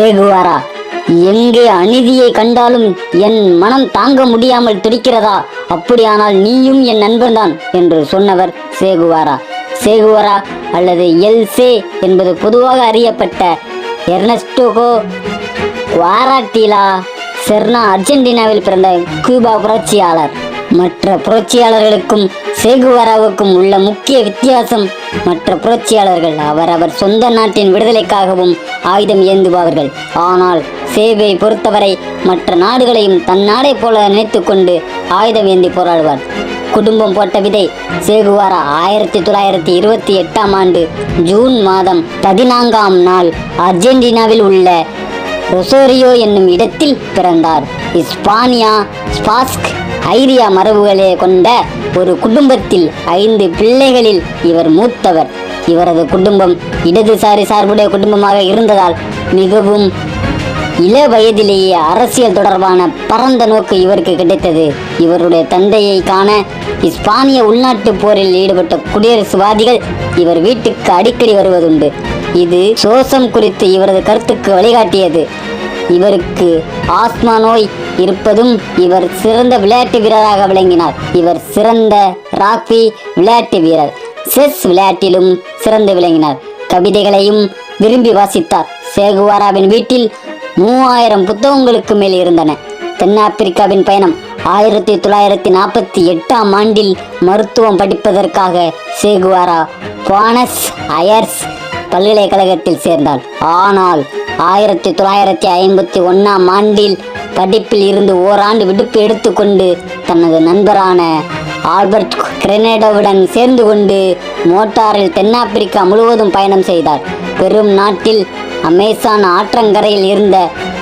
சேகுவாரா எங்கே அநீதியை கண்டாலும் என் மனம் தாங்க முடியாமல் துடிக்கிறதா? அப்படியானால் நீயும் என் நண்பன்தான் என்று சொன்னவர் சேகுவாரா. சேகுவாரா அல்லது எல் சே என்பது பொதுவாக அறியப்பட்ட எர்னஸ்டோகோ குவாராட்டிலா செர்னா அர்ஜென்டினாவில் பிறந்த கியூபா புரட்சியாளர். மற்ற புரட்சியாளர்களுக்கும் சேகுவாராவுக்கும் உள்ள முக்கிய வித்தியாசம் மற்ற புரட்சியாளர்கள் அவரவர் சொந்த நாட்டின் விடுதலைக்காகவும் ஆயுதம் ஏந்துவார்கள் ஆனால் சேவை பொறுத்தவரை மற்ற நாடுகளையும் தன் நாடை போல நினைத்துக்கொண்டு ஆயுதம் ஏந்தி போராடுவார். குடும்பம் போட்ட விதை சேகுவாரா ஆயிரத்தி தொள்ளாயிரத்தி இருபத்தி எட்டாம் ஆண்டு ஜூன் மாதம் பதினான்காம் நாள் அர்ஜென்டினாவில் உள்ள ரொசோரியோ என்னும் இடத்தில் பிறந்தார். இஸ்பானியா ஸ்பாஸ்க் ஐரியா மரபுகளே கொண்ட ஒரு குடும்பத்தில் ஐந்து பிள்ளைகளில் இவர் மூத்தவர். இவரது குடும்பம் இடதுசாரி சார்புடைய குடும்பமாக இருந்ததால் மிகவும் இள வயதிலேயே அரசியல் தொடர்பான பரந்த நோக்கு இவருக்கு கிடைத்தது. இவருடைய தந்தையை காண இஸ்பானிய உள்நாட்டு போரில் ஈடுபட்ட குடியரசுவாதிகள் இவர் வீட்டுக்கு அடிக்கடி வருவதுண்டு. இது சோசம் குறித்து இவரது கருத்துக்கு வழிகாட்டியது. இவருக்கு ஆஸ்மா நோய் இருப்பதும் இவர் சிறந்த விளையாட்டு வீரராக விளங்கினார். இவர் சிறந்த ராக்பி விளையாட்டு வீரர். செஸ் விளையாட்டிலும் சிறந்து விளங்கினார். கவிதைகளையும் விரும்பி வாசித்தார். சேகுவாராவின் வீட்டில் மூவாயிரம் புத்தகங்களுக்கு மேல் இருந்தன. தென்னாப்பிரிக்காவின் பயணம் ஆயிரத்தி தொள்ளாயிரத்தி நாற்பத்தி எட்டாம் ஆண்டில் மருத்துவம் படிப்பதற்காக சேகுவாரா பானஸ் அயர்ஸ் பல்கலைக்கழகத்தில் சேர்ந்தார். ஆனால் ஆயிரத்தி தொள்ளாயிரத்தி ஐம்பத்தி ஒன்னாம் ஆண்டில் படிப்பில் இருந்து ஓராண்டு விடுப்பு எடுத்துக்கொண்டு தனது நண்பரான ஆல்பர்ட் கிரெனேடோவுடன் சேர்ந்து கொண்டு மோட்டாரில் தென்னாப்பிரிக்கா முழுவதும் பயணம் செய்தார். பெரும் நாட்டில் அமேசான் ஆற்றங்கரையில் இருந்த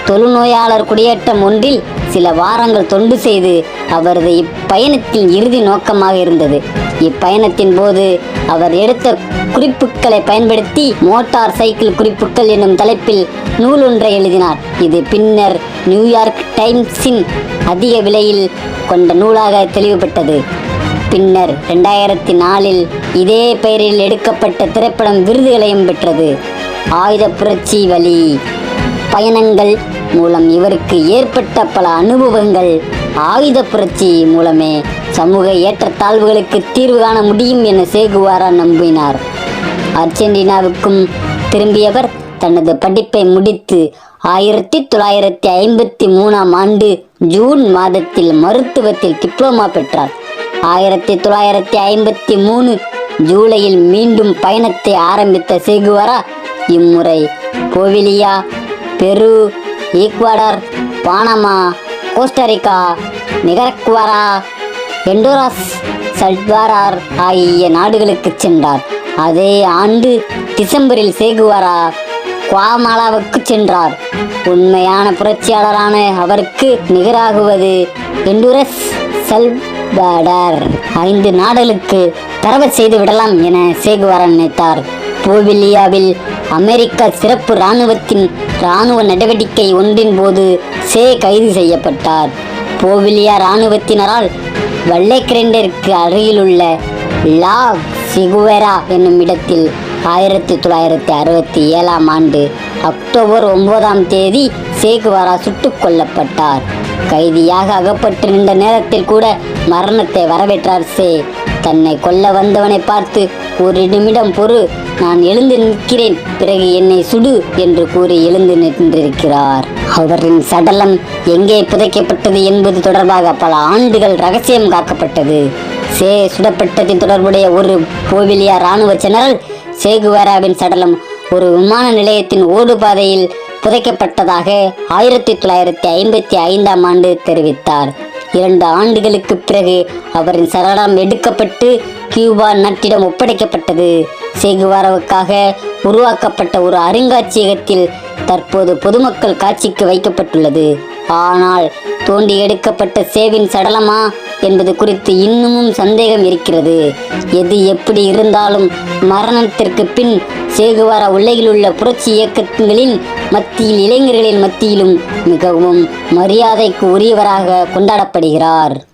தொழுநோயாளர் குடியேற்றம் ஒன்றில் சில வாரங்கள் தொண்டு செய்து அவரது இப்பயணத்தின் இறுதி நோக்கமாக இருந்தது. இப்பயணத்தின் போது அவர் எடுத்த குறிப்புகளை பயன்படுத்தி மோட்டார் சைக்கிள் குறிப்புகள் என்னும் தலைப்பில் நூல் ஒன்றை எழுதினார். இது பின்னர் நியூயார்க் டைம்ஸின் அதிக விலையில் கொண்ட நூலாக தெளிவுபட்டது. பின்னர் ரெண்டாயிரத்தி நாலில் இதே பெயரில் எடுக்கப்பட்ட திரைப்படம் விருதுகளையும் பெற்றது. ஆயுத புரட்சி வழி பயணங்கள் மூலம் இவருக்கு ஏற்பட்ட பல அனுபவங்கள் ஆயுத புரட்சி மூலமே சமூக ஏற்றத்தாழ்வுகளுக்கு தீர்வு காண முடியும் என சேகுவாரா நம்பினார். அர்ஜென்டினாவுக்கும் திரும்பியவர் தனது படிப்பை முடித்து ஆயிரத்தி தொள்ளாயிரத்தி ஐம்பத்தி மூணாம் ஆண்டு ஜூன் மாதத்தில் மருத்துவத்தில் டிப்ளமா பெற்றார். ஆயிரத்தி தொள்ளாயிரத்தி ஐம்பத்தி மூணு ஜூலையில் மீண்டும் பயணத்தை ஆரம்பித்த சேகுவாரா இம்முறை போவிலியா பெரு ஈக்வாடர் பானமா கோஸ்டரிக்கா நிகரக்குவாரா எண்டோராஸ் சல்வாரார் ஆகிய நாடுகளுக்கு சென்றார். அதே ஆண்டு டிசம்பரில் சேகுவாரா குவாமாலாவுக்கு சென்றார். உண்மையான புரட்சியாளரான அவருக்கு நிகராகுவது எண்டுரஸ் சல்வாடர். ஐந்து நாடுகளுக்கு தரவ செய்து விடலாம் என சேகுவாரா நினைத்தார். போவிலியாவில் அமெரிக்க சிறப்பு இராணுவத்தின் இராணுவ நடவடிக்கை ஒன்றின் போது சே கைது செய்யப்பட்டார். போவிலியா இராணுவத்தினரால் வல்லேக்கிரண்டருக்கு அருகிலுள்ள லா சிகுவேரா என்னும் இடத்தில் ஆயிரத்தி தொள்ளாயிரத்தி அறுபத்தி ஏழாம் ஆண்டு அக்டோபர் ஒன்பதாம் தேதி சேகுவாரா சுட்டுக் கொல்லப்பட்டார். கைதியாக அகப்பட்டு நின்ற நேரத்தில் கூட மரணத்தை வரவேற்றார் சே. தன்னை கொல்ல வந்தவனை பார்த்து ஒரு நிமிடம் பொறு. நான் எழுந்து நிற்கிறேன். பிறகு என்னை சுடு என்று கூறி எழுந்து நின்றிருக்கிறார். அவரின் சடலம் எங்கே புதைக்கப்பட்டது என்பது தொடர்பாக பல ஆண்டுகள் ரகசியம் காக்கப்பட்டது. சே சுடப்பட்டதின் தொடர்புடைய ஒரு போவிலியா இராணுவ ஜெனரல் சேகுவேராவின் சடலம் ஒரு விமான நிலையத்தின் ஓடுபாதையில் புதைக்கப்பட்டதாக ஆயிரத்தி தொள்ளாயிரத்தி ஐம்பத்தி ஐந்தாம் ஆண்டு தெரிவித்தார். இரண்டு ஆண்டுகளுக்கு பிறகு அவரின் சடலம் எடுக்கப்பட்டு கியூபா நாட்டிடம் ஒப்படைக்கப்பட்டது. செகுவாரவுக்காக உருவாக்கப்பட்ட ஒரு அருங்காட்சியகத்தில் தற்போது பொதுமக்கள் காட்சிக்கு வைக்கப்பட்டுள்ளது. ஆனால் தோண்டி எடுக்கப்பட்ட சேவின் சடலமா என்பது குறித்து இன்னமும் சந்தேகம் இருக்கிறது. எது எப்படி இருந்தாலும் மரணத்திற்கு பின் சேகுவாரா உலகில் உள்ள புரட்சி இயக்கங்களின் மத்தியில் இளைஞர்களின் மத்தியிலும் மிகவும் மரியாதைக்கு உரியவராக கொண்டாடப்படுகிறார்.